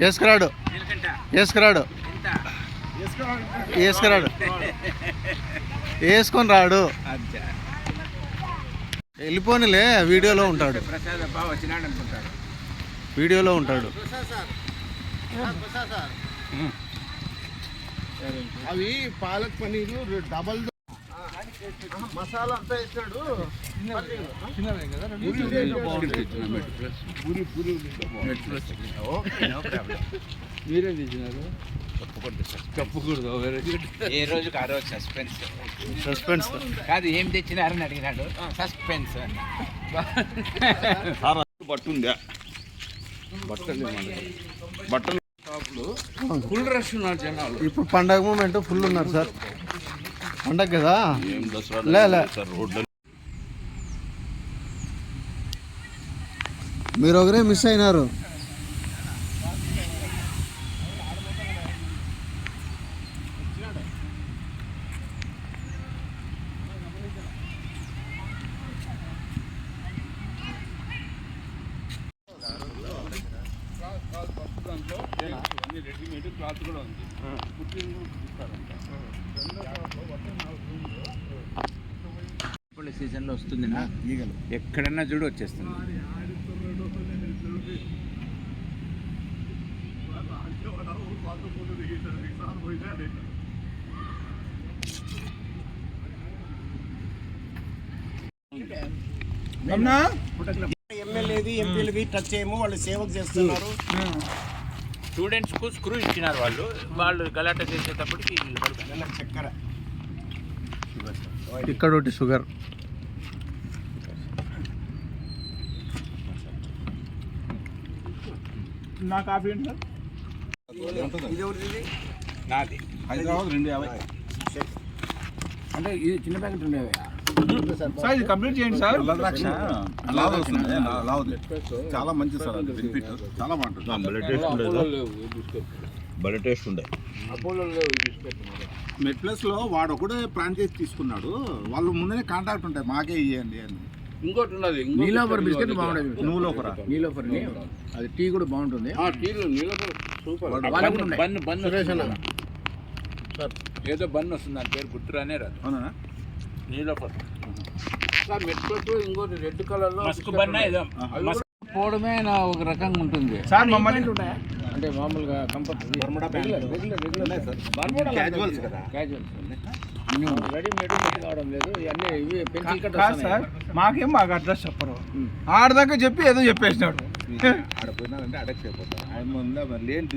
వేసుకురాడు. వేసుకురాడు. వేసుకురాడు. వేసుకొని రాడు. వెళ్ళిపోనిలే వీడియోలో ఉంటాడు. వీడియోలో ఉంటాడు. అవి పాలక్ పనీరు డబల్ మసాలా అంతా వేసాడు మీరే తీసినారు చెప్పకూడదు వేరే ఏ రోజుకి ఆ రోజు సస్పెన్స్ సస్పెన్స్ కాదు ఏం తెచ్చినారని అడిగినాడు. సస్పెన్స్ బట్టుందా బట్టలు బట్టలు. షాపులు ఫుల్ రష్ ఉన్నారు జనాలు. ఇప్పుడు పండగ మూమెంట్ ఫుల్ ఉన్నారు సార్. పండగ కదా? ఏం దసరా లే, లే. సార్ రోడ్లు మీరు ఒకరే మిస్ అయినారు. రెడీమేడ్ క్లాత్ కూడా ఉంది. కుట్టింగ్ కూడా కుట్టిస్తారంట ఇప్పుడు సీజన్లో వస్తుంది నా. ఎక్కడన్నా చూడు వచ్చేస్తుంది. ఎమ్మెల్యేది ఎంపీలవి టచ్ చేయము వాళ్ళు సేవకు చేస్తున్నారు. స్టూడెంట్స్కు స్క్రూ ఇచ్చినారు వాళ్ళు. వాళ్ళు గలాట చేసేటప్పటికి. చక్కెర. ఇక్కడ ఒకటి షుగర్. నా కాఫీ నాది. హైదరాబాద్ రెండు యాభై. అంటే ఇది చిన్న ప్యాకెట్ ఉండేవి సార్ ఇది కంప్లీట్ చేయండి సార్. ద్రాక్ష. లావ్ వస్తుంది. లావుది చాలా మంచిది సార్ అది. బెనిఫిట్ చాలా బాగుంటుంది. భలే టేస్ట్ ఉండేది? భలే టేస్ట్ ఉండే. మెడ్ ప్లస్లో వాడు ఒకడే ఫ్రాంచైజ్ తీసుకున్నాడు. వాళ్ళు ముందరే కాంటాక్ట్ ఉంటాయి. మాకే ఇవ్వండి అని. ఇంకోటి ఉన్నది నీలోఫర్ బిస్కెట్ బాగుండేది నువ్వు లోపల నీలోఫర్? అది టీ కూడా బాగుంటుంది. టీలు నీళ్ళతో సూపర్. బన్ బన్ ఏదో బన్ వస్తుంది. దాని పేరు గుర్తురానే రాదు. అవునా? నీళ్ళపర్ సార్ ఇంకోటి రెడ్ కలర్లో మస్క్ బన్ ఏదో. మస్క్ పోవడమే నా ఒక రకంగా ఉంటుంది. సార్ మమ్మల్ని అంటే మామూలుగా comfort regular regular regular casuals కదా. క్యాజువల్స్ రెడీమేడ్ కావడం లేదు. ఇవన్నీ ఇవి పెన్సిల్ కట్ కాదు సార్ మాకేం మాకు అడ్రస్ చెప్పరు. ఆడదాకా చెప్పి ఏదో చెప్పేసినాడు. ఆడ పోయినారంటే అడక్ట్ అయిపోతారు ఆయన ముందు మరి లేని